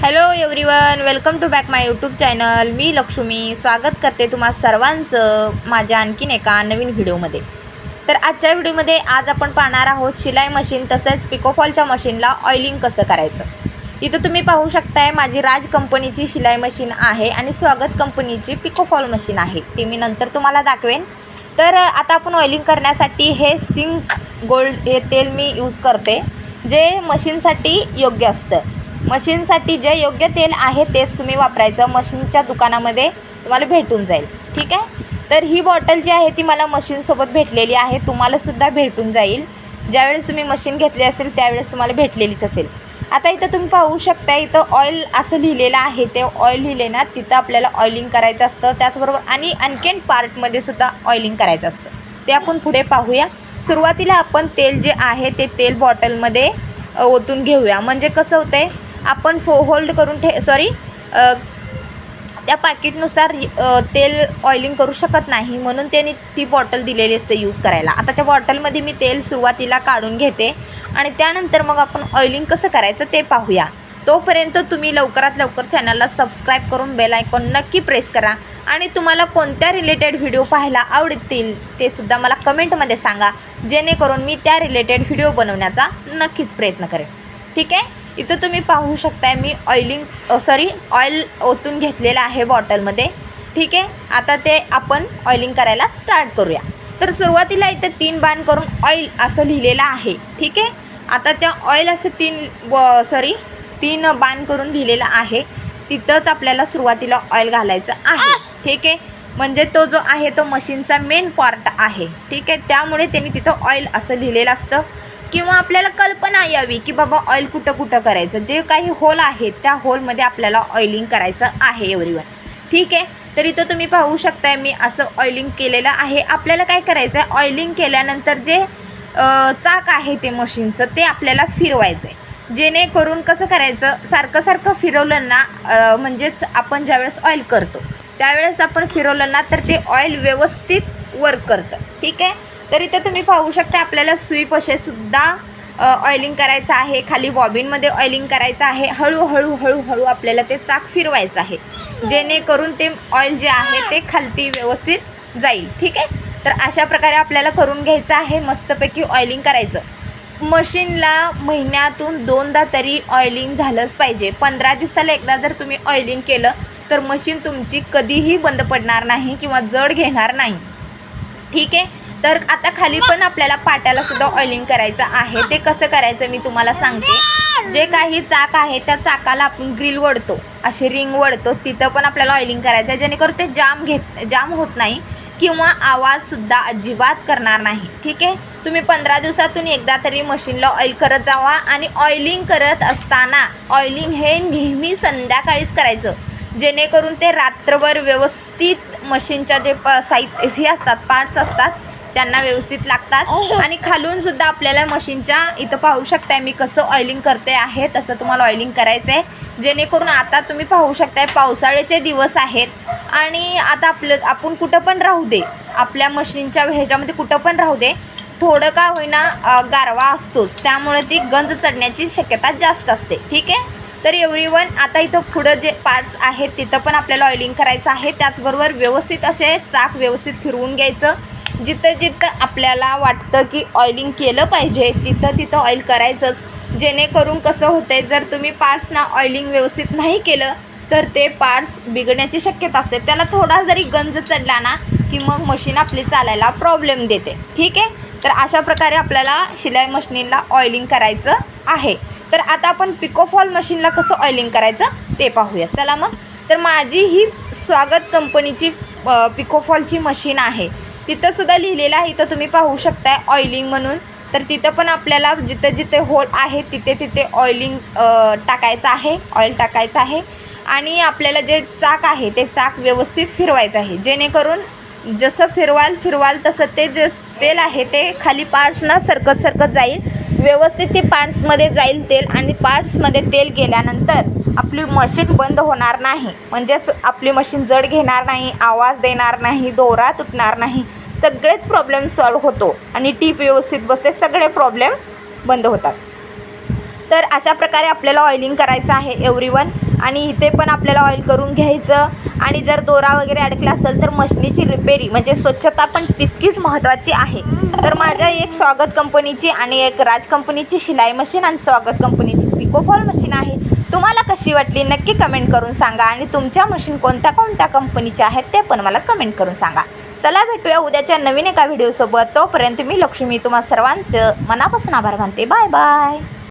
Hello everyone welcome to back my YouTube channel मी लक्ष्मी. स्वागत करते तुम्हा सर्वांचं माझ्या आणखीन एका नवीन व्हिडिओमध्ये. तर आजच्या व्हिडिओमध्ये आज आपण पाहणार आहोत शिलाई मशीन तसेच पिकोफॉलच्या मशीनला ऑइलिंग कसं करायचं. इथं तुम्ही पाहू शकताय माझी राज कंपनीची शिलाई मशीन आहे आणि स्वागत कंपनीची पिकोफॉल मशीन आहे. ती मी नंतर तुम्हाला दाखवेन. तर आता आपण ऑइलिंग करण्यासाठी हे सिंक गोल्ड हे तेल मी यूज करते जे मशीनसाठी योग्य असतं. मशीनसाठी जे योग्य तेल आहे तेच तुम्ही वापरायचं. मशीनच्या दुकानामध्ये तुम्हाला भेटून जाईल. ठीक आहे? तर ही बॉटल जी आहे ती मला मशीनसोबत भेटलेली आहे. तुम्हालासुद्धा भेटून जाईल. ज्यावेळेस तुम्ही मशीन घेतली असेल त्यावेळेस तुम्हाला भेटलेलीच असेल. आता इथं तुम्ही पाहू शकता इथं ऑइल असं लिहिलेलं आहे. ते ऑइल लिहिले ना तिथं आपल्याला ऑइलिंग करायचं असतं. त्याचबरोबर आणि आणखीन पार्टमध्ये सुद्धा ऑइलिंग करायचं असतं. ते आपण पुढे पाहूया. सुरुवातीला आपण तेल जे आहे ते तेल बॉटलमध्ये ओतून घेऊया. म्हणजे कसं होतं आहे आपण फो होल्ड करून ठे सॉरी त्या पाकिटनुसार तेल ऑइलिंग करू शकत नाही. म्हणून त्यांनी ती बॉटल दिलेली असते यूज करायला. आता त्या बॉटलमध्ये मी तेल सुरुवातीला काढून घेते. आणि त्यानंतर मग आपण ऑइलिंग कसं करायचं ते पाहूया. तोपर्यंत तुम्ही लवकरात लवकर चॅनलला सबस्क्राईब करून बेल आयकॉन नक्की प्रेस करा. आणि तुम्हाला कोणत्या रिलेटेड व्हिडिओ पाहायला आवडतील ते सुद्धा मला कमेंटमध्ये सांगा. जेणेकरून मी त्या रिलेटेड व्हिडिओ बनवण्याचा नक्कीच प्रयत्न करेन. ठीक आहे? इथं तुम्ही पाहू शकताय मी ऑइलिंग सॉरी ऑइल ओतून घेतलेलं आहे बॉटलमध्ये ठीक आहे? आता ते आपण ऑइलिंग करायला स्टार्ट करूया. तर सुरुवातीला इथं तीन बाण करून ऑइल असं लिहिलेलं आहे. ठीक आहे? आता त्या ऑइल असं तीन सॉरी तीन बाण करून लिहिलेलं आहे. तिथंच आपल्याला सुरुवातीला ऑइल घालायचं आहे. ठीक आहे? म्हणजे तो जो आहे तो मशीनचा मेन पार्ट आहे. ठीक आहे? त्यामुळे त्यांनी तिथं ऑइल असं लिहिलेलं असतं. किंवा आपल्याला कल्पना यावी की बाबा ऑइल कुठं कुठं करायचं. जे काही होल आहेत त्या होलमध्ये आपल्याला ऑइलिंग करायचं आहे एवरीवन ठीक आहे? तर इथं तुम्ही पाहू शकताय मी असं ऑइलिंग केलेलं आहे. आपल्याला काय करायचं आहे ऑइलिंग केल्यानंतर जे चाक आहे ते मशीनचं ते आपल्याला फिरवायचं आहे जेणेकरून कसं करायचं? सारखं सारखं फिरवलं ना म्हणजेच आपण ज्यावेळेस ऑइल करतो त्यावेळेस आपण फिरवलं ना तर ते ऑइल व्यवस्थित वर्क करतं. ठीक आहे? तर इथं तुम्ही पाहू शकता आपल्याला स्वीप असे सुद्धा ऑइलिंग करायचं आहे. खाली बॉबिनमध्ये ऑइलिंग करायचं आहे. हळूहळू हळूहळू आपल्याला ते चाक फिरवायचं आहे. जेणेकरून ते ऑइल जे आहे ते खालती व्यवस्थित जाईल. ठीक आहे? तर अशा प्रकारे आपल्याला करून घ्यायचं आहे. मस्तपैकी ऑइलिंग करायचं. मशीनला महिन्यातून दोनदा तरी ऑइलिंग झालंच पाहिजे. पंधरा दिवसाला एकदा जर तुम्ही ऑइलिंग केलं तर मशीन तुमची कधीही बंद पडणार नाही किंवा जड घेणार नाही. ठीक आहे? तर आता खाली पण आपल्याला पाट्याला सुद्धा ऑइलिंग करायचं आहे. ते कसं करायचं मी तुम्हाला सांगते. जे काही चाक आहे त्या चाकाला आपण ग्रिल वडतो. अशी रिंग वडतो. तिथं पण आपल्याला ऑइलिंग करायचं आहे. जेणेकरून ते जाम घेत जाम होत नाही किंवा आवाजसुद्धा अजिबात करणार नाही. ठीक आहे? तुम्ही पंधरा दिवसातून एकदा तरी मशीनला ऑइल करत जावा आणि ऑइलिंग करत असताना ऑइलिंग हे नेहमी संध्याकाळीच करायचं. जेणेकरून ते रात्रभर व्यवस्थित मशीनच्या जे प साहित्य हे असतात पार्ट्स असतात त्यांना व्यवस्थित लागतात. आणि खालून सुद्धा आपल्याला मशीनच्या इथं पाहू शकताय मी कसं ऑइलिंग करते आहे तसं तुम्हाला ऑइलिंग करायचं आहे जेणेकरून आता तुम्ही पाहू शकताय पावसाळ्याचे दिवस आहेत. आणि आता आपलं आपण कुठं पण राहू दे आपल्या मशीनच्या ह्याच्यामध्ये कुठं पण राहू दे थोडं का होईना गारवा असतोच. त्यामुळे ती गंज चढण्याची शक्यता जास्त असते. ठीक आहे? तर एव्हरी वन आता इथं पुढं जे पार्ट्स आहेत तिथं पण आपल्याला ऑइलिंग करायचं आहे. त्याचबरोबर व्यवस्थित असे चाक व्यवस्थित फिरवून घ्यायचं. जिथं जिथं आपल्याला वाटतं की ऑइलिंग केलं पाहिजे तिथं तिथं ऑइल करायचंच. जेणेकरून कसं होतंय जर तुम्ही पार्ट्सना ऑइलिंग व्यवस्थित नाही केलं तर ते पार्ट्स बिघडण्याची शक्यता असते. त्याला थोडा जरी गंज चढला ना की मग मशीन आपली चालायला प्रॉब्लेम देते. ठीक आहे? तर अशा प्रकारे आपल्याला शिलाई मशीनला ऑइलिंग करायचं आहे. तर आता आपण पिकोफॉल मशीनला कसं ऑइलिंग करायचं ते पाहूया. चला मग. तर माझी ही स्वागत कंपनीची पिकोफॉलची मशीन आहे. तिथं सुद्धा लिहिलेलं आहे इथं तुम्ही पाहू शकताय ऑइलिंग म्हणून. तर तिथं पण आपल्याला जिथे जिथे होल आहे तिथे तिथे ऑइलिंग टाकायचं आहे ऑइल टाकायचं आहे. आणि आपल्याला जे चाक आहे ते चाक व्यवस्थित फिरवायचं आहे. जेणेकरून जसं फिरवाल फिरवाल तसं ते जे तेल आहे ते खाली पार्ट्सना सरकत सरकत जाईल. व्यवस्थित ते पार्ट्समध्ये जाईल तेल आणि पार्ट्समध्ये तेल गेल्यानंतर आपली मशीन बंद होणार नाही. म्हणजेच आपली मशीन जड घेणार नाही आवाज देणार नाही दोरा तुटणार नाही. सगळेच प्रॉब्लेम सॉल्व होतो आणि टीप व्यवस्थित बसते सगळे प्रॉब्लेम बंद होतात. तर अशा प्रकारे आपल्याला ऑइलिंग करायचं आहे एव्हरीवन आणि इथे पण आपल्याला ऑइल करून घ्यायचं. आणि जर दोरा वगैरे अडकला असेल तर मशनीची रिपेरी म्हणजे स्वच्छता पण तितकीच महत्त्वाची आहे. तर माझ्या एक स्वागत कंपनीची आणि एक राज कंपनीची शिलाई मशीन आणि स्वागत कंपनीची पिकोफॉल मशीन आहे. तुम्हाला कशी वाटली नक्की कमेंट करून सांगा आणि तुमच्या मशीन कोणत्या कोणत्या कंपनीच्या आहेत ते पण मला कमेंट करून सांगा. चला भेटूया उद्याच्या नवीन एका व्हिडिओसोबत तोपर्यंत मी लक्ष्मी तुम्हा सर्वांचं मनापासून आभार मानते. Bye bye